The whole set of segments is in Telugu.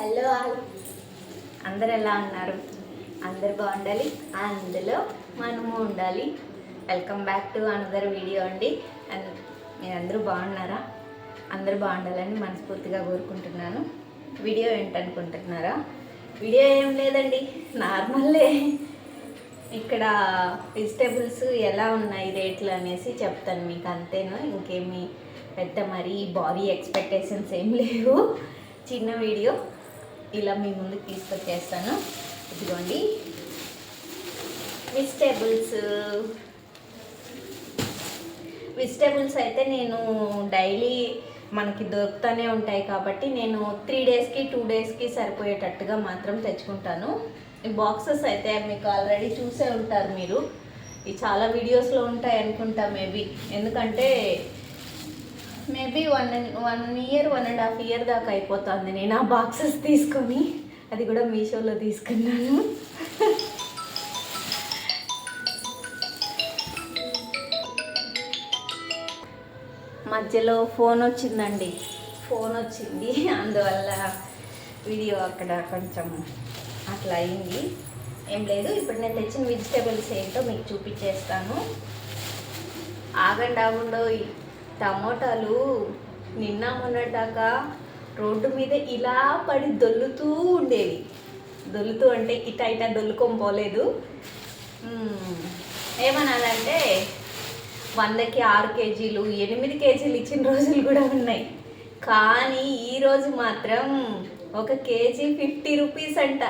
Hello all. అందరు ఎలా ఉన్నారు? అందరు బాగుండాలి? అందులో మనము ఉండాలి. Welcome back to another video అండి. అండ్ మీరు అందరూ బాగున్నారా? అందరూ బాగుండాలని మనస్ఫూర్తిగా కోరుకుంటున్నాను. వీడియో ఏంటనుకుంటున్నారా? వీడియో ఏం లేదండి. నార్మల్లే ఇక్కడ వెజిటేబుల్స్ ఎలా ఉన్నాయి రేట్లు అనేసి చెప్తాను మీకు అంతేను. ఇంకేమి పెద్ద మరి భారీ ఎక్స్పెక్టేషన్స్ ఏం లేవు. చిన్న వీడియో ఇలా మీ ముందుకు తీసుకొచ్చేస్తాను. ఇదిగోండి. వెజిటేబుల్స్ వెజిటేబుల్స్ అయితే నేను డైలీ మనకి దొరుకుతూనే ఉంటాయి కాబట్టి నేను త్రీ డేస్కి టూ డేస్కి సరిపోయేటట్టుగా మాత్రం తెచ్చుకుంటాను. ఈ బాక్సెస్ అయితే మీకు ఆల్రెడీ చూసే ఉంటారు మీరు. ఈ చాలా వీడియోస్లో ఉంటాయి అనుకుంటా మేబీ ఎందుకంటే maybe one one year one and half year దాకా అయిపోతుంది. నేను ఆ బాక్సెస్ తీసుకొని అది కూడా మీషోలో తీసుకున్నాను. మధ్యలో ఫోన్ వచ్చిందండి. ఫోన్ వచ్చింది. అందువల్ల వీడియో అక్కడ కొంచెం అట్లా అయింది. ఏం లేదు ఇప్పుడు నేను తెచ్చిన వెజిటేబుల్స్ ఏంటో మీకు చూపించేస్తాను. ఆగండి ఆగుండో టమోటాలు నిన్న మొన్నటిదాకా రోడ్డు మీద ఇలా పడి దొల్లుతూ ఉండేవి. దొల్లుతూ అంటే ఇట ఇట దొల్లుకొని పోలేదు. ఏమనాలంటే వందకి ఆరు కేజీలు ఎనిమిది కేజీలు ఇచ్చిన రోజులు కూడా ఉన్నాయి. కానీ ఈరోజు మాత్రం ఒక కేజీ ఫిఫ్టీ రూపీస్ అంట.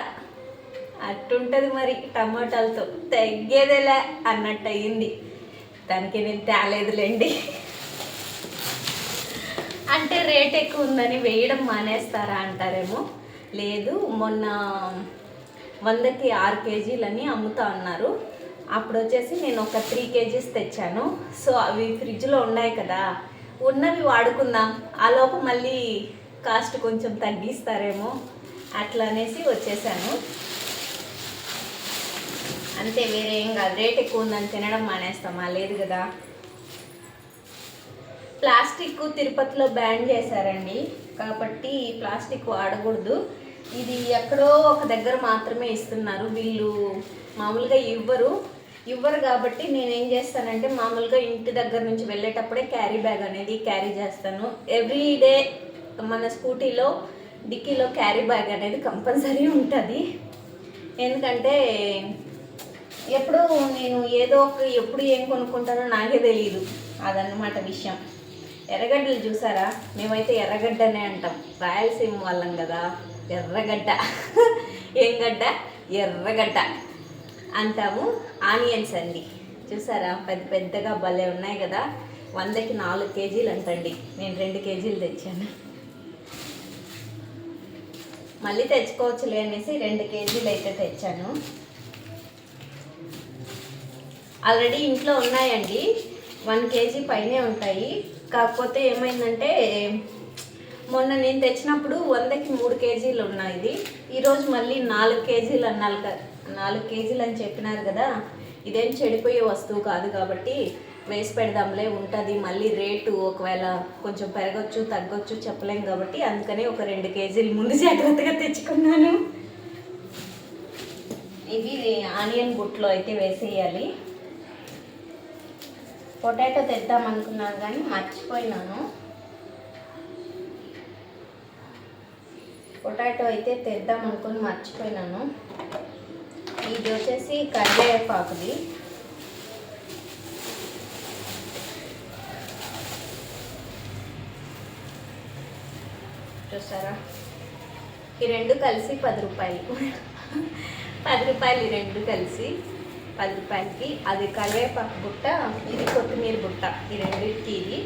అట్టుంటుంది మరి టమాటాలతో. తగ్గేదేలా అన్నట్టు అయ్యింది దానికి నేను తేలేదులేండి. అంటే రేట్ ఎక్కువ ఉందని వేయడం మానేస్తారా అంటారేమో. లేదు మొన్న వందకి ఆరు కేజీలని అమ్ముతా ఉన్నారు. అప్పుడు వచ్చేసి నేను ఒక త్రీ కేజీస్ తెచ్చాను. సో అవి ఫ్రిడ్జ్లో ఉన్నాయి కదా. ఉన్నవి వాడుకుందాం. ఆ మళ్ళీ కాస్ట్ కొంచెం తగ్గిస్తారేమో అట్లా అనేసి వచ్చేసాను. అంతే వేరే ఏం కాదు. రేట్ ఎక్కువ ఉందని తినడం మానేస్తామా? లేదు కదా. ప్లాస్టిక్ తిరుపతిలో బ్యాన్ చేశారండి. కాబట్టి ప్లాస్టిక్ వాడకూడదు. ఇది ఎక్కడో ఒక దగ్గర మాత్రమే ఇస్తున్నారు. వీళ్ళు మామూలుగా ఇవ్వరు. ఇవ్వరు కాబట్టి నేను ఏం చేస్తానంటే మామూలుగా ఇంటి దగ్గర నుంచి వెళ్ళేటప్పుడే క్యారీ బ్యాగ్ అనేది క్యారీ చేస్తాను. ఎవ్రీ డే మన స్కూటీలో డిక్కీలో క్యారీ బ్యాగ్ అనేది కంపల్సరీ ఉంటుంది. ఎందుకంటే ఎప్పుడు నేను ఏదో ఒక ఎప్పుడు ఏం కొనుక్కుంటానో నాకే తెలియదు అదన్నమాట విషయం. ఎర్రగడ్డలు చూసారా? మేమైతే ఎర్రగడ్డనే అంటాం. రాయలసీమ వాళ్ళం కదా. ఎర్రగడ్డ. ఏం గడ్డ? ఎర్రగడ్డ అంటాము. ఆనియన్స్ అండి. చూసారా? పెద్ద పెద్దగా భలే ఉన్నాయి కదా. వందకి నాలుగు కేజీలు అంటండి. నేను రెండు కేజీలు తెచ్చాను. మళ్ళీ తెచ్చుకోవచ్చులే అనేసి రెండు కేజీలు అయితే తెచ్చాను. ఆల్రెడీ ఇంట్లో ఉన్నాయండి. వన్ కేజీ పైనే ఉంటాయి. కాకపోతే ఏమైందంటే మొన్న నేను తెచ్చినప్పుడు వందకి మూడు కేజీలు ఉన్నాయి ఇది. ఈరోజు మళ్ళీ నాలుగు కేజీలు అన్నారు కదా నాలుగు కేజీలు అని చెప్పినారు కదా. ఇదేం చెడిపోయే వస్తువు కాదు కాబట్టి వేసి పెడదాంలే ఉంటుంది. మళ్ళీ రేటు ఒకవేళ కొంచెం పెరగచ్చు తగ్గొచ్చు చెప్పలేం కాబట్టి అందుకనే ఒక రెండు కేజీలు ముందు జాగ్రత్తగా తెచ్చుకున్నాను. ఇవి ఆనియన్ బుట్లో అయితే వేసేయాలి. పొటాటో తెద్దాం అనుకున్నాను కానీ మర్చిపోయినాను. పొటాటో అయితే తెద్దాం అనుకుని మర్చిపోయినాను. ఇది వచ్చేసి కరివేపాకుది. చూసారా? ఈ రెండు కలిసి పది రూపాయలు. పది రూపాయలు ఈ రెండు కలిసి. పది రూపాయలకి. అది కరివేపాకు బుట్ట ఇది కొత్తిమీర బుట్ట. ఈ రెండింటికి ఇది.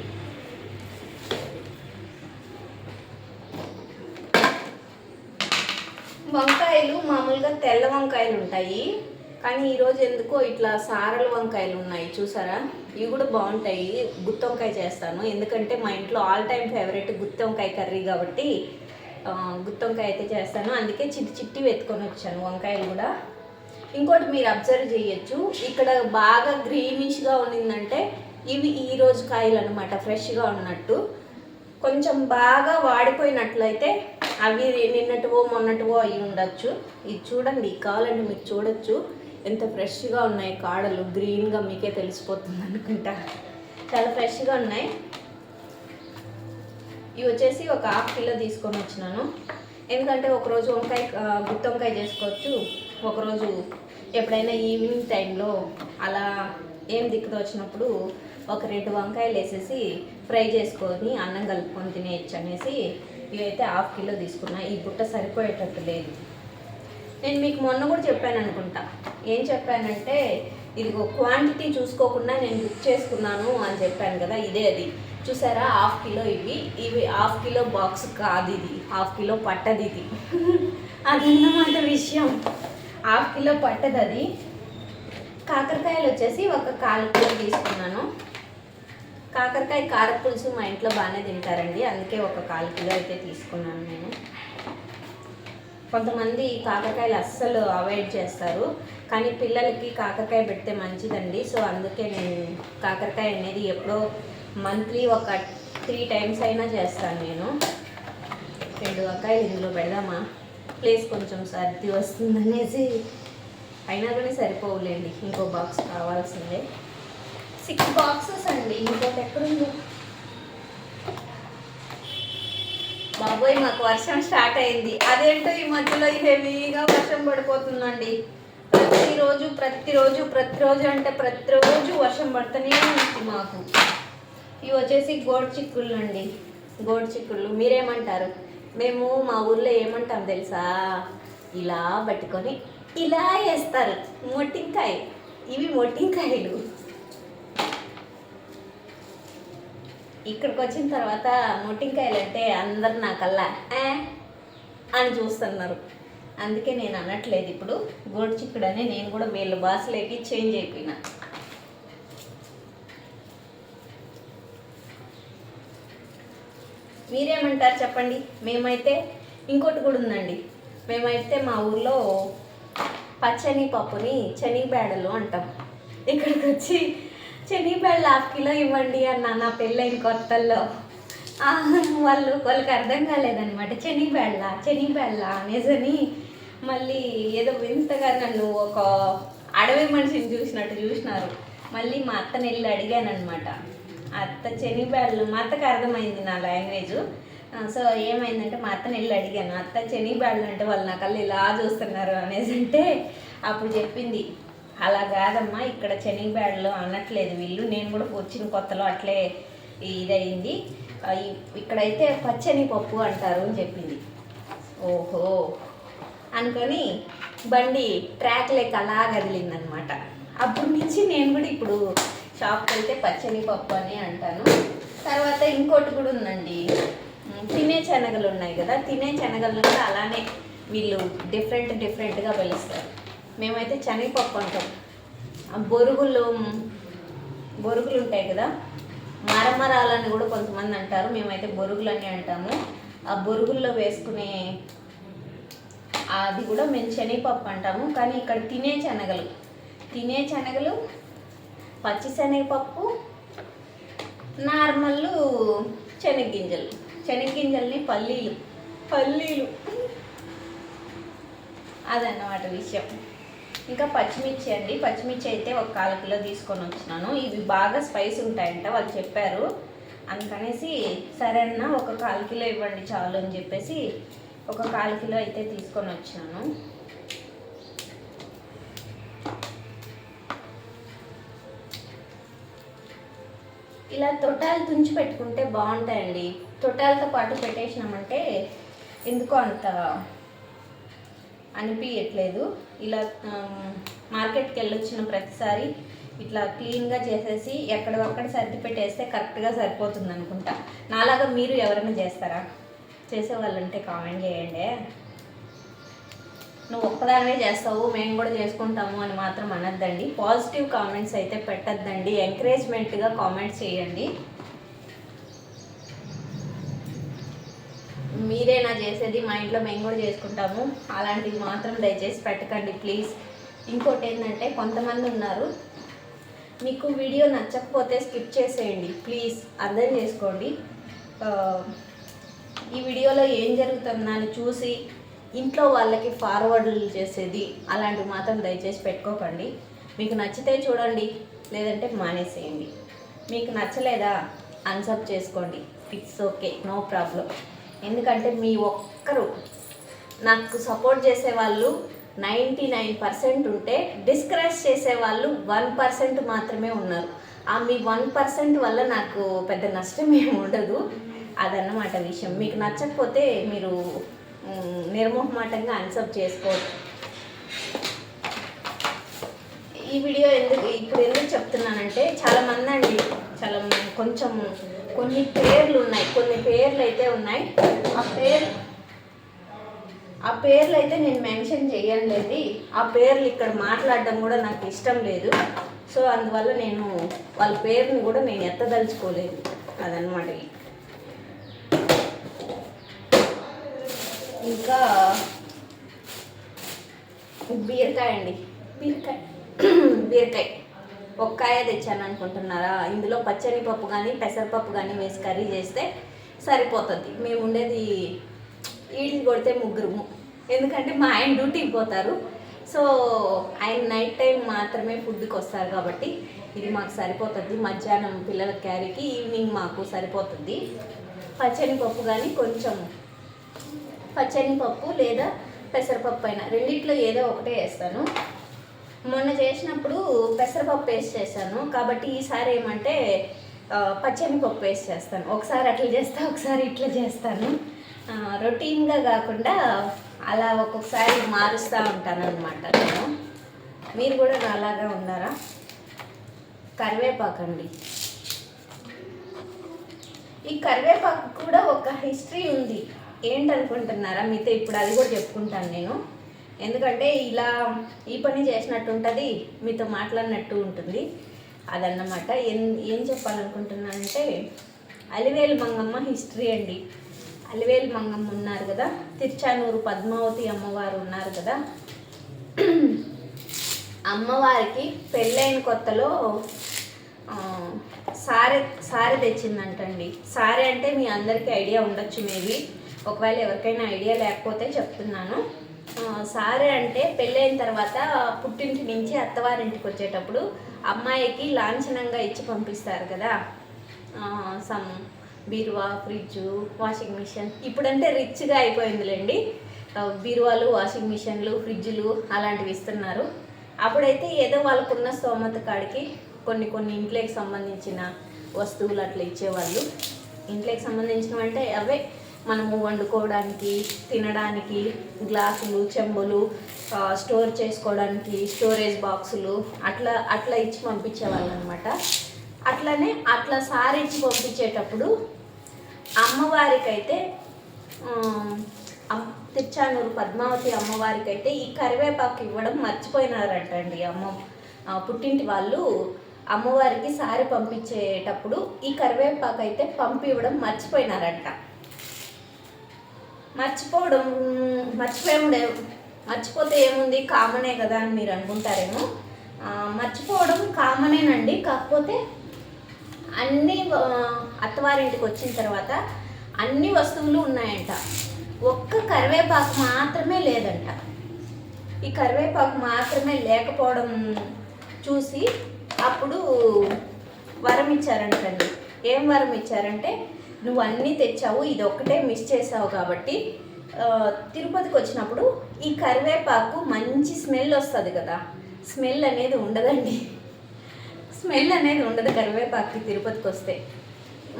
వంకాయలు మామూలుగా తెల్ల వంకాయలు ఉంటాయి. కానీ ఈరోజు ఎందుకో ఇట్లా సారల వంకాయలు ఉన్నాయి. చూసారా? ఇవి కూడా బాగుంటాయి. గుత్తి వంకాయ చేస్తాను. ఎందుకంటే మా ఇంట్లో ఆల్ టైమ్ ఫేవరెట్ గుత్తి వంకాయ కర్రీ కాబట్టి గుత్తొంకాయ గుత్తి వంకాయ అయితే చేస్తాను. అందుకే చిట్టి చిట్టి వెతుకొని వచ్చాను వంకాయలు కూడా. ఇంకోటి మీరు అబ్జర్వ్ చేయొచ్చు. ఇక్కడ బాగా గ్రీనిష్గా ఉన్నిందంటే ఇవి ఈ రోజు కాయలు అనమాట ఫ్రెష్గా ఉన్నట్టు. కొంచెం బాగా వాడిపోయినట్లయితే అవి నిన్నటివో మొన్నటివో అయి ఉండొచ్చు. ఇది చూడండి కావాలంటే మీరు చూడొచ్చు. ఎంత ఫ్రెష్గా ఉన్నాయి కాడలు. గ్రీన్గా మీకే తెలిసిపోతుంది అనుకుంటా. చాలా ఫ్రెష్గా ఉన్నాయి. ఇవి వచ్చేసి ఒక హాఫ్ కిలో తీసుకొని వచ్చినాను. ఎందుకంటే ఒకరోజు వంకాయ గుత్తి వంకాయ చేసుకోవచ్చు. ఒకరోజు ఎప్పుడైనా ఈవినింగ్ టైంలో అలా ఏం దిక్కుతో వచ్చినప్పుడు ఒక రెండు వంకాయలు వేసేసి ఫ్రై చేసుకొని అన్నం కలుపుకొని తినేయచ్చు అనేసి ఇవైతే హాఫ్ కిలో తీసుకున్నా. ఈ బుట్ట సరిపోయేటట్టు లేదు. నేను మీకు మొన్న కూడా చెప్పాను అనుకుంటా. ఏం చెప్పానంటే ఇదిగో క్వాంటిటీ చూసుకోకుండా నేను బుక్ చేసుకున్నాను అని చెప్పాను కదా ఇదే అది. చూసారా? హాఫ్ కిలో ఇవి. ఇవి హాఫ్ కిలో బాక్స్ కాదు ఇది. హాఫ్ కిలో పట్టది ఇది. అదన్నమాట విషయం. హాఫ్ కిలో పట్టదు అది. కాకరకాయలు వచ్చేసి ఒక కాలు కిలో తీసుకున్నాను. కాకరకాయ కారపులుసు మా ఇంట్లో బాగానే తింటారండి. అందుకే ఒక కాలు కిలో అయితే తీసుకున్నాను నేను. కొంతమంది కాకరకాయలు అస్సలు అవాయిడ్ చేస్తారు. కానీ పిల్లలకి కాకరకాయ పెడితే మంచిదండి. సో అందుకే నేను కాకరకాయ అనేది ఎప్పుడో మంత్లీ ఒక త్రీ టైమ్స్ అయినా చేస్తాను నేను. రెండు వంకాయలు ఇందులో పెడదామా? ప్లేస్ కొంచెం సర్ది వస్తుందనేసి. అయినా కానీ సరిపోవులేండి. ఇంకో బాక్స్ కావాల్సిందే. సిక్స్ బాక్సెస్ అండి. ఇంకోటి ఎక్కడుంది? బాబోయ్ మాకు వర్షం స్టార్ట్ అయింది. అదేంటో ఈ మధ్యలో హెవీగా వర్షం పడిపోతుందండి. ప్రతిరోజు ప్రతిరోజు ప్రతిరోజు అంటే ప్రతిరోజు వర్షం పడుతూనే ఉంది మాకు. ఇవి వచ్చేసి గోడ్ చిక్కుళ్ళు అండి. గోడ్ చిక్కుళ్ళు. మీరేమంటారు? మేము మా ఊర్లో ఏమంటాం తెలుసా? ఇలా పట్టుకొని ఇలా వేస్తారు. మొట్టింకాయ ఇవి మొట్టింకాయలు ఇక్కడికి వచ్చిన తర్వాత మొట్టింకాయలు అంటే అందరు నాకల్లా "ఏ" అని చూస్తున్నారు. అందుకే నేను అనట్లేదు ఇప్పుడు. గోడు చిక్కుడు అని నేను కూడా వీళ్ళ భాషలోకి చేంజ్ అయిపోయినా. మీరేమంటారు చెప్పండి? మేమైతే ఇంకోటి కూడా ఉందండి. మేమైతే మా ఊర్లో పచ్చని పప్పుని శనగబేడలు అంటాం. ఇక్కడికి వచ్చి శనగబేడలు హాఫ్ కిలో ఇవ్వండి అన్న నా పెళ్ళైన కొత్తల్లో. వాళ్ళు వాళ్ళకి అర్థం కాలేదనమాట శనగబేడల శనగబేడల అనేసని మళ్ళీ ఏదో వింతగా నన్ను ఒక అడవి మనిషిని చూసినట్టు చూసినారు. మళ్ళీ మా అత్తని వెళ్ళి అడిగాను అనమాట అత్త శనగబేడలు మా అత్తకు అర్థమైంది నా లాంగ్వేజ్. సో ఏమైందంటే మా అత్తని వెళ్ళి అడిగాను అత్త శనగబేడలు అంటే వాళ్ళు నా కళ్ళు ఇలా చూస్తున్నారు అనేసి అంటే అప్పుడు చెప్పింది అలా కాదమ్మా ఇక్కడ శనగబేడలు అనట్లేదు వీళ్ళు నేను కూడా వచ్చిన కొత్తలో అట్లే ఇదయింది. ఇక్కడైతే పచ్చని పప్పు అంటారు అని చెప్పింది. ఓహో! అనుకొని బండి ట్రాక్ లెక్క అలా కదిలిందనమాట. అప్పటి నుంచి నేను కూడా ఇప్పుడు షాప్కి వెళ్తే పచ్చని పప్పు అని అంటాను. తర్వాత ఇంకోటి కూడా ఉందండి. తినే శనగలు ఉన్నాయి కదా తినే శనగలను కూడా అలానే వీళ్ళు డిఫరెంట్ డిఫరెంట్గా పిలుస్తారు. మేమైతే శనగపప్పు అంటాం. ఆ బొరుగులు బొరుగులు ఉంటాయి కదా మరమరాలని కూడా కొంతమంది అంటారు. మేమైతే బొరుగులని అంటాము. ఆ బొరుగుల్లో వేసుకునే అది కూడా మేము శనగపప్పు అంటాము. కానీ ఇక్కడ తినే శనగలు తినే శనగలు పచ్చి శనగపప్పు నార్మల్ శనగగింజలు. శనగగింజల్ని పల్లీలు. పల్లీలు. అదన్నమాట విషయం. ఇంకా పచ్చిమిర్చి అండి. పచ్చిమిర్చి అయితే ఒక కాలు కిలో తీసుకొని వచ్చినాను. ఇవి బాగా స్పైస్ ఉంటాయంట వాళ్ళు చెప్పారు. అందుకనేసి సరే అన్న ఒక కాలు కిలో ఇవ్వండి చాలు అని చెప్పేసి ఒక కాలు కిలో అయితే తీసుకొని వచ్చినాను. ఇలా తొటాలు తుంచి పెట్టుకుంటే బాగుంటాయండి. తొటాలతో పాటు పెట్టేసినామంటే ఎందుకో అంత అనిపించట్లేదు ఇలా మార్కెట్కి వెళ్ళొచ్చిన ప్రతిసారి ఇట్లా క్లీన్గా చేసేసి ఎక్కడొక్కడ సర్ది పెట్టేస్తే కరెక్ట్గా సరిపోతుంది అనుకుంటా నాలాగా మీరు ఎవరైనా చేస్తారా? చేసే వాళ్ళంటే కామెంట్ చేయండి. నువ్వు ఒక్కదానివే చేస్తావు మేము కూడా చేసుకుంటాము అని మాత్రం అనద్దండి. పాజిటివ్ కామెంట్స్ అయితే పెట్టద్దండి. ఎంకరేజ్మెంట్గా కామెంట్స్ చేయండి. మీరేనా చేసేది? మా ఇంట్లో మేము కూడా చేసుకుంటాము. అలాంటివి మాత్రం దయచేసి పెట్టకండి ప్లీజ్ ఇంకోటి ఏంటంటే కొంతమంది ఉన్నారు. మీకు వీడియో నచ్చకపోతే స్కిప్ చేసేయండి ప్లీజ్ అర్థం చేసుకోండి. ఈ వీడియోలో ఏం జరుగుతుందని చూసి ఇంట్లో వాళ్ళకి ఫార్వర్డ్లు చేసేది అలాంటివి మాత్రం దయచేసి పెట్టుకోకండి. మీకు నచ్చితే చూడండి లేదంటే మానేసేయండి. మీకు నచ్చలేదా అన్సబ్ చేసుకోండి. ఇట్స్ ఓకే నో ప్రాబ్లం ఎందుకంటే మీ ఒక్కరు నాకు సపోర్ట్ చేసే వాళ్ళు నైంటీ నైన్ పర్సెంట్ ఉంటే డిస్కరేజ్ చేసే వాళ్ళు వన్ పర్సెంట్ మాత్రమే ఉన్నారు. ఆ మీ వన్ పర్సెంట్ వల్ల నాకు పెద్ద నష్టం ఏమి ఉండదు. అదన్నమాట విషయం. మీకు నచ్చకపోతే మీరు నిర్మోహమాటంగా అన్సబ్ చేసుకోవచ్చు. ఈ వీడియో ఎందుకు ఇప్పుడు ఎందుకు చెప్తున్నానంటే చాలా మంది అండి చాలా కొంచెం కొన్ని పేర్లు ఉన్నాయి కొన్ని పేర్లు అయితే ఉన్నాయి. ఆ పేరు ఆ పేర్లు అయితే నేను మెన్షన్ చేయలేదు ఆ పేర్లు ఇక్కడ మాట్లాడడం కూడా నాకు ఇష్టం లేదు. సో అందువల్ల నేను వాళ్ళ పేరుని కూడా నేను ఎత్తదలుచుకోలేదు. అదనమాట ఇంకా బీరకాయ అండి బీరకాయ. బీరకాయ. ఒక్కాయ తెచ్చాను అనుకుంటున్నారా ఇందులో పచ్చని పప్పు కానీ పెసరపప్పు కానీ వేసి కర్రీ చేస్తే సరిపోతుంది. మేము ఉండేది ఈడిని కొడితే ముగ్గురు ఎందుకంటే మా ఆయన డ్యూటీకి పోతారు. సో ఆయన నైట్ టైం మాత్రమే ఫుడ్కి వస్తారు కాబట్టి ఇది మాకు సరిపోతుంది. మధ్యాహ్నం పిల్లల క్యారీకి ఈవినింగ్ మాకు సరిపోతుంది. పచ్చని పప్పు కానీ కొంచెం పచ్చని పప్పు లేదా పెసరపప్పు అయినా. రెండిట్లో ఏదో ఒకటే వేస్తాను. మొన్న చేసినప్పుడు పెసరపప్పు వేసి చేశాను. కాబట్టి ఈసారి ఏమంటే ఆ, పచ్చని పప్పు వేసి చేస్తాను. ఒకసారి అట్లా చేస్తా ఒకసారి ఇట్లా చేస్తాను. రొటీన్గా కాకుండా అలా ఒక్కొక్కసారి మారుస్తూ ఉంటాను అనమాట నేను. మీరు కూడా నాలాగా ఉన్నారా? కరివేపాకండి ఈ కరివేపాకు కూడా ఒక హిస్టరీ ఉంది. ఏంటనుకుంటున్నారా? మీతో ఇప్పుడు అది కూడా చెప్పుకుంటాను నేను. ఎందుకంటే ఇలా ఈ పని చేసినట్టు ఉంటుంది మీతో మాట్లాడినట్టు ఉంటుంది. అదన్నమాట. ఏం ఏం చెప్పాలనుకుంటున్నానంటే అలివేలు మంగమ్మ హిస్టరీ అండి. అలివేలు మంగమ్మ ఉన్నారు కదా? తిరుచానూరు పద్మావతి అమ్మవారు ఉన్నారు కదా? అమ్మవారికి పెళ్ళైన కొత్తలో ఆ, సారె సారె తెచ్చిందంటండి. సారె అంటే మీ అందరికీ ఐడియా ఉండొచ్చు మేబీ. ఒకవేళ ఎవరికైనా ఐడియా లేకపోతే చెప్తున్నాను. సారే అంటే పెళ్ళైన తర్వాత పుట్టింటి నుంచి అత్తవారింటికి వచ్చేటప్పుడు అమ్మాయికి లాంఛనంగా ఇచ్చి పంపిస్తారు కదా. సమ్ బీరువా ఫ్రిడ్జ్ వాషింగ్ మిషన్ ఇప్పుడంటే రిచ్గా అయిపోయిందిలేండి. బీరువాలు వాషింగ్ మిషన్లు ఫ్రిడ్జ్లు అలాంటివి ఇస్తున్నారు. అప్పుడైతే ఏదో వాళ్ళకున్న స్తోమత కాడికి కొన్ని కొన్ని ఇంట్లోకి సంబంధించిన వస్తువులు అట్లా ఇచ్చేవాళ్ళు. ఇంట్లోకి సంబంధించినవి అంటే అవే మనము వండుకోవడానికి తినడానికి గ్లాసులు చెంబులు స్టోర్ చేసుకోవడానికి స్టోరేజ్ బాక్సులు అట్లా అట్లా ఇచ్చి పంపించేవాళ్ళు అనమాట అట్లనే అట్లా సారి ఇచ్చి పంపించేటప్పుడు అమ్మవారికైతే ఆమ్, తిరుచానూరు పద్మావతి అమ్మవారికి అయితే ఈ కరివేపాకు ఇవ్వడం మర్చిపోయినారంట అండి అమ్మ పుట్టింటి వాళ్ళు. అమ్మవారికి సారి పంపించేటప్పుడు ఈ కరివేపాకు అయితే పంపివ్వడం మర్చిపోయినారంట. మర్చిపోవడం మర్చిపోయే మర్చిపోతే ఏముంది? కామనే కదా అని మీరు అనుకుంటారేమో. మర్చిపోవడం కామనేనండి. కాకపోతే అన్ని అత్తవారింటికి వచ్చిన తర్వాత అన్ని వస్తువులు ఉన్నాయంట. ఒక్క కరివేపాకు మాత్రమే లేదంట. ఈ కరివేపాకు మాత్రమే లేకపోవడం చూసి అప్పుడు వరం ఇచ్చారంటండి ఏం వరం ఇచ్చారంటే నువ్వు అన్నీ తెచ్చావు ఇది ఒక్కటే మిస్ చేసావు కాబట్టి తిరుపతికి వచ్చినప్పుడు ఈ కరివేపాకు మంచి స్మెల్ వస్తుంది కదా. స్మెల్ అనేది ఉండదండి. స్మెల్ అనేది ఉండదు కరివేపాకు తిరుపతికి వస్తే.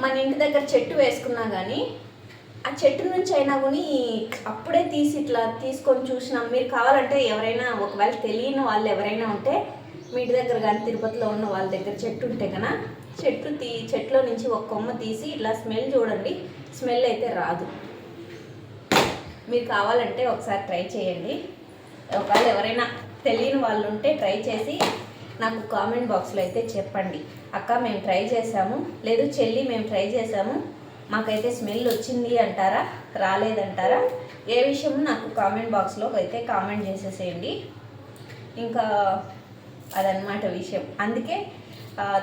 మన ఇంటి దగ్గర చెట్టు వేసుకున్నా కానీ ఆ చెట్టు నుంచి అయినా కానీ అప్పుడే తీసి ఇట్లా తీసుకొని చూసినాం. మీరు కావాలంటే ఎవరైనా ఒకవేళ తెలియని వాళ్ళు ఎవరైనా ఉంటే మీ ఇంటి దగ్గర కానీ తిరుపతిలో ఉన్న వాళ్ళ దగ్గర చెట్టు ఉంటే కన్నా చెట్టు తీ చెట్లో నుంచి ఒక కొమ్మ తీసి ఇట్లా స్మెల్ చూడండి. స్మెల్ అయితే రాదు. మీరు కావాలంటే ఒకసారి ట్రై చేయండి. ఒకవేళ ఎవరైనా తెలియని వాళ్ళు ఉంటే ట్రై చేసి నాకు కామెంట్ బాక్స్లో అయితే చెప్పండి. అక్క మేము ట్రై చేసాము లేదు చెల్లి మేము ట్రై చేసాము మాకైతే స్మెల్ వచ్చింది అంటారా? రాలేదంటారా? ఏ విషయం నాకు కామెంట్ బాక్స్లో అయితే కామెంట్ చేసేసేయండి. ఇంకా అదనమాట విషయం. అందుకే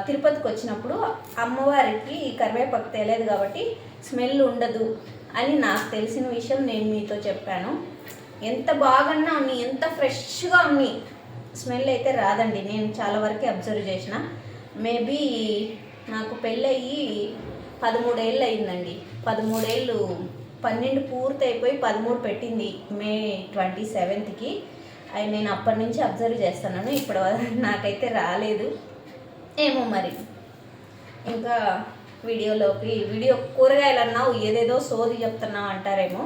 తిరుపతికి వచ్చినప్పుడు అమ్మవారికి కరివేపాకు తెలియదు కాబట్టి స్మెల్ ఉండదు అని నాకు తెలిసిన విషయం నేను మీతో చెప్పాను. ఎంత బాగున్నా ఉన్ని ఎంత ఫ్రెష్గా ఉన్ని స్మెల్ అయితే రాదండి. నేను చాలా వరకు అబ్జర్వ్ చేసిన. మేబీ నాకు పెళ్ళయి పదమూడేళ్ళు అయిందండి. పదమూడేళ్ళు పన్నెండు పూర్తి అయిపోయి పదమూడు పెట్టింది మే ట్వంటీ సెవెంత్కి. అవి నేను అప్పటి నుంచి అబ్జర్వ్ చేస్తున్నాను. ఇప్పుడు నాకైతే రాలేదు. ఏమో మరి. ఇంకా వీడియోలోకి వీడియో కూరగాయలు అన్నావు ఏదేదో సోది చెప్తున్నావు అంటారేమో.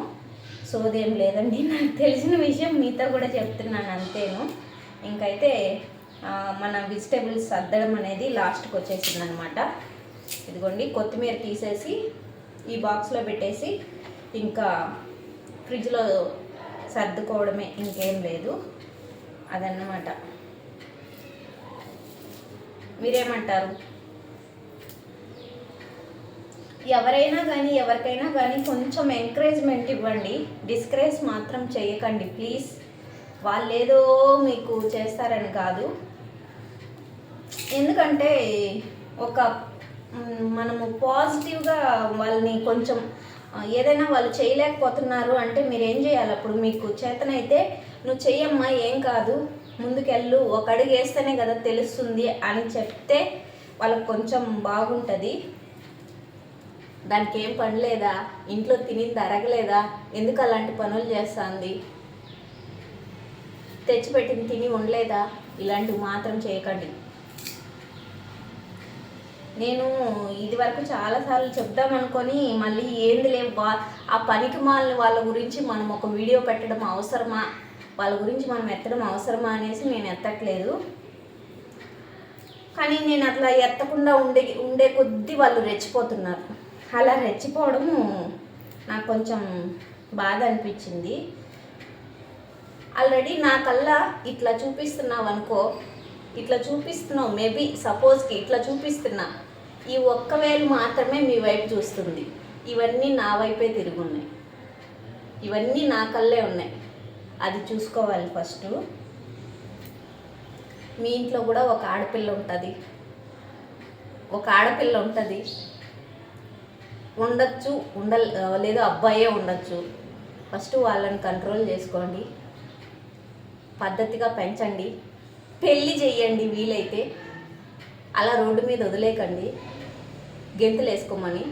సోది ఏం లేదండి. నాకు తెలిసిన విషయం మీతో కూడా చెప్తున్నాను అంతేను. ఇంకైతే మన వెజిటేబుల్స్ సర్దడం అనేది లాస్ట్కి వచ్చేసింది అనమాట ఇదిగోండి కొత్తిమీర తీసేసి ఈ బాక్స్లో పెట్టేసి ఇంకా ఫ్రిడ్జ్లో సర్దుకోవడమే ఇంకేం లేదు. అదన్నమాట. మీరేమంటారు? ఎవరైనా కానీ ఎవరికైనా కానీ కొంచెం ఎంకరేజ్మెంట్ ఇవ్వండి. డిస్కరేజ్ మాత్రం చేయకండి ప్లీజ్ వాళ్ళు ఏదో మీకు చేస్తారని కాదు. ఎందుకంటే ఒక మనము పాజిటివ్గా వాళ్ళని కొంచెం ఏదైనా వాళ్ళు చేయలేకపోతున్నారు అంటే మీరు ఏం చేయాలి? అప్పుడు మీకు చేతనైతే నువ్వు చెయ్యమ్మా ఏం కాదు. ముందుకెళ్ళు ఒక అడుగు వేస్తేనే కదా తెలుస్తుంది అని చెప్తే వాళ్ళకి కొంచెం బాగుంటుంది. దానికి ఏం పని లేదా? ఇంట్లో తినింది అరగలేదా? ఎందుకు అలాంటి పనులు చేస్తుంది? తెచ్చిపెట్టింది తిని ఉండలేదా? ఇలాంటివి మాత్రం చేయకండి. నేను ఇది వరకు చాలాసార్లు చెప్దాం అనుకొని మళ్ళీ ఏంది లేవు బా ఆ పనికి మాలిన వాళ్ళ గురించి మనం ఒక వీడియో పెట్టడం అవసరమా? వాళ్ళ గురించి మనం ఎత్తడం అవసరమా అనేసి నేను ఎత్తట్లేదు. కానీ నేను అట్లా ఎత్తకుండా ఉండే ఉండే కొద్దీ వాళ్ళు రెచ్చిపోతున్నారు. అలా రెచ్చిపోవడము నాకు కొంచెం బాధ అనిపించింది. ఆల్రెడీ నా కల్లా ఇట్లా చూపిస్తున్నావు అనుకో ఇట్లా చూపిస్తున్నావు మేబీ సపోజ్కి ఇట్లా చూపిస్తున్నా ఈ ఒక్క వేలు మాత్రమే మీ వైపు చూస్తుంది. ఇవన్నీ నా వైపే తిరుగున్నాయి. ఇవన్నీ నా కల్లే ఉన్నాయి. అది చూసుకోవాలి ఫస్ట్. మీ ఇంట్లో కూడా ఒక ఆడపిల్ల ఉంటుంది. ఒక ఆడపిల్ల ఉంటుంది. ఉండొచ్చు ఉండ లేదు అబ్బాయే ఉండొచ్చు. ఫస్ట్ వాళ్ళని కంట్రోల్ చేసుకోండి. పద్ధతిగా పెంచండి. పెళ్ళి చేయండి వీలైతే. అలా రోడ్డు మీద వదిలేకండి. గెంతులు వేసుకోమని.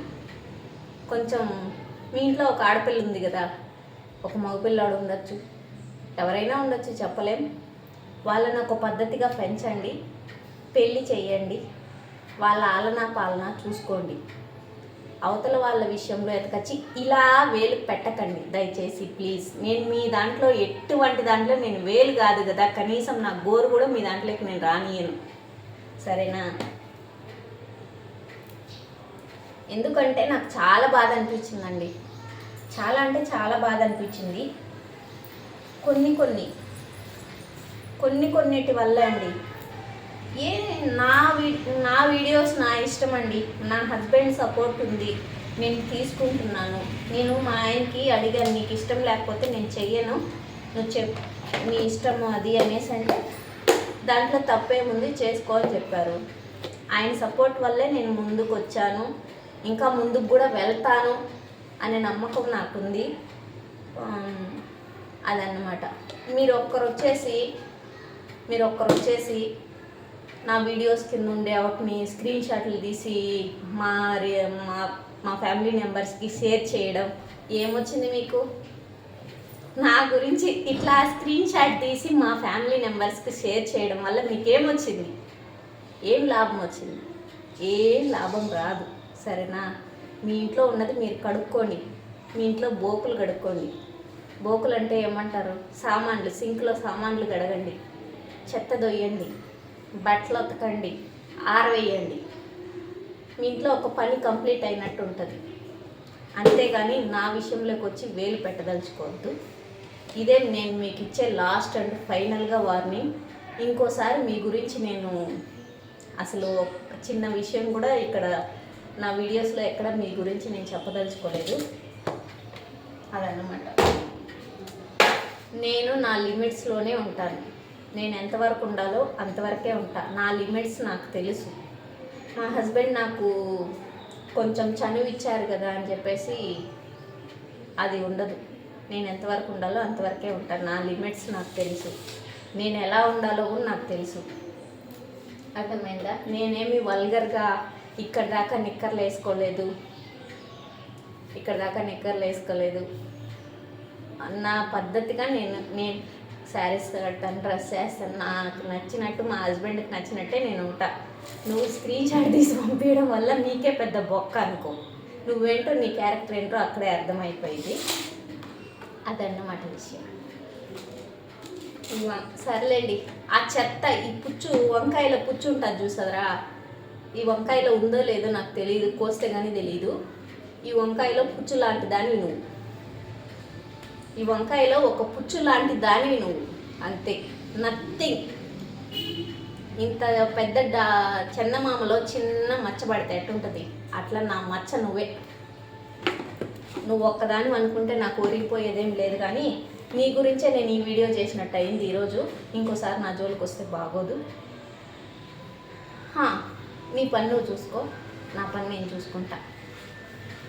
కొంచెం మీ ఇంట్లో ఒక ఆడపిల్ల ఉంది కదా ఒక మగపిల్లాడు ఉండొచ్చు. ఎవరైనా ఉండొచ్చు చెప్పలేం. వాళ్ళని ఒక పద్ధతిగా పెంచండి పెళ్ళి చేయండి వాళ్ళ ఆలన పాలన చూసుకోండి. అవతల వాళ్ళ విషయంలో ఎతకచ్చి ఇలా వేలు పెట్టకండి దయచేసి ప్లీజ్. నేను మీ దాంట్లో ఎటువంటి దాంట్లో నేను వేలు కాదు కదా కనీసం నా గోరు కూడా మీ దాంట్లోకి నేను రానియను. సరేనా? ఎందుకంటే నాకు చాలా బాధ అనిపించిందండి. చాలా అంటే చాలా బాధ అనిపించింది. కొన్ని కొన్ని. కొన్ని కొన్నిటి వల్ల అండి. ఏ నా వీ నా వీడియోస్ నా ఇష్టం అండి నా హస్బెండ్ సపోర్ట్ ఉంది. నేను తీసుకుంటున్నాను. నేను మా ఆయనకి అడిగాను నీకు ఇష్టం లేకపోతే నేను చెయ్యను. నువ్వు చెప్ నీ ఇష్టం అది అనేసి అంటే దాంట్లో తప్పేముంది? చేసుకో అని చెప్పారు. ఆయన సపోర్ట్ వల్లే నేను ముందుకు వచ్చాను ఇంకా ముందుకు కూడా వెళ్తాను అనే నమ్మకం నాకుంది. అదన్నమాట. మీరు ఒక్కరు వచ్చేసి మీరు ఒక్కరు వచ్చేసి నా వీడియోస్ కింద ఉండే వాటిని స్క్రీన్ షాట్లు తీసి మా మా మా ఫ్యామిలీ మెంబర్స్కి షేర్ చేయడం ఏమొచ్చింది మీకు? నా గురించి ఇట్లా స్క్రీన్ షాట్ తీసి మా ఫ్యామిలీ మెంబర్స్కి షేర్ చేయడం వల్ల మీకేమొచ్చింది? ఏం లాభం వచ్చింది ఏం లాభం రాదు. సరేనా? మీ ఇంట్లో ఉన్నది మీరు కడుక్కోండి. మీ ఇంట్లో బోకులు కడుక్కోండి. బోకులు అంటే ఏమంటారు? సామాన్లు సింక్లో సామాన్లు కడగండి చెత్త దొయ్యండి. బట్టలు ఉతకండి. ఆరవేయండి. మీ ఇంట్లో ఒక పని కంప్లీట్ అయినట్టు ఉంటుంది అంతేగాని నా విషయంలోకి వచ్చి వేలు పెట్టదలుచుకోవద్దు. ఇదే నేను మీకు ఇచ్చే లాస్ట్ అండ్ ఫైనల్గా వార్నింగ్. ఇంకోసారి మీ గురించి నేను అసలు చిన్న విషయం కూడా ఇక్కడ నా వీడియోస్లో ఎక్కడ మీ గురించి నేను చెప్పదలుచుకోలేదు. అదన్నమాట. నేను నా లిమిట్స్లోనే ఉంటాను. నేను ఎంతవరకు ఉండాలో అంతవరకే ఉంటా. నా లిమిట్స్ నాకు తెలుసు. మా హస్బెండ్ నాకు కొంచెం చనువు ఇచ్చారు కదా అని చెప్పేసి అది ఉండదు. నేను ఎంతవరకు ఉండాలో అంతవరకే ఉంటాను నా లిమిట్స్ నాకు తెలుసు. నేను ఎలా ఉండాలో కూడా నాకు తెలుసు. అర్థమైందా? నేనేమి వల్గర్గా ఇక్కడ దాకా నిక్కర్లు వేసుకోలేదు. ఇక్కడ దాకా నిక్కర్లు వేసుకోలేదు. నా పద్ధతిగా నేను నేను శారీస్ కట్టాను డ్రెస్ వేస్తాను. నాకు నచ్చినట్టు మా హస్బెండ్కి నచ్చినట్టే నేను ఉంటా. నువ్వు స్క్రీన్ షాట్ తీసి పంపించడం వల్ల నీకే పెద్ద బొక్క అనుకో. నువ్వేంటో నీ క్యారెక్టర్ ఏంటో అక్కడే అర్థమైపోయింది. అదన్నమాట విషయం. సర్లేండి. ఆ చెత్త ఈ పుచ్చు వంకాయల పుచ్చు ఉంటుంది చూసారా? ఈ వంకాయలో ఉందో లేదో నాకు తెలియదు కోస్తే కానీ తెలియదు ఈ వంకాయలో పుచ్చు లాంటి దాన్ని నువ్వు. ఈ వంకాయలో ఒక పుచ్చు లాంటి దానివి నువ్వు. అంతే. నథింగ్ ఇంత పెద్ద డా చందమామలో చిన్న మచ్చ పడితే ఎట్టుంటుంది? అట్లా నా మచ్చ నువ్వే. నువ్వు ఒక్కదాని అనుకుంటే నాకు ఒరిగిపోయేదేం లేదు కానీ నీ గురించే నేను ఈ వీడియో చేసినట్టు అయింది ఈరోజు. ఇంకోసారి నా జోలికి వస్తే బాగోదు. హా, నీ పని నువ్వు చూసుకో. నా పని నేను చూసుకుంటా.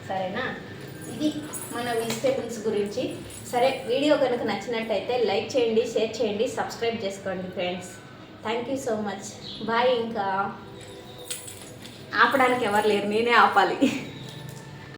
సరేనా? ఇది మన వెజిటేబుల్స్ గురించి. సరే వీడియో కనుక నచ్చినట్టయితే లైక్ చేయండి షేర్ చేయండి సబ్స్క్రైబ్ చేసుకోండి friends. Thank you so much bye ఇంకా. ఆపడానికి ఎవరు లేరు నేనే ఆపాలి.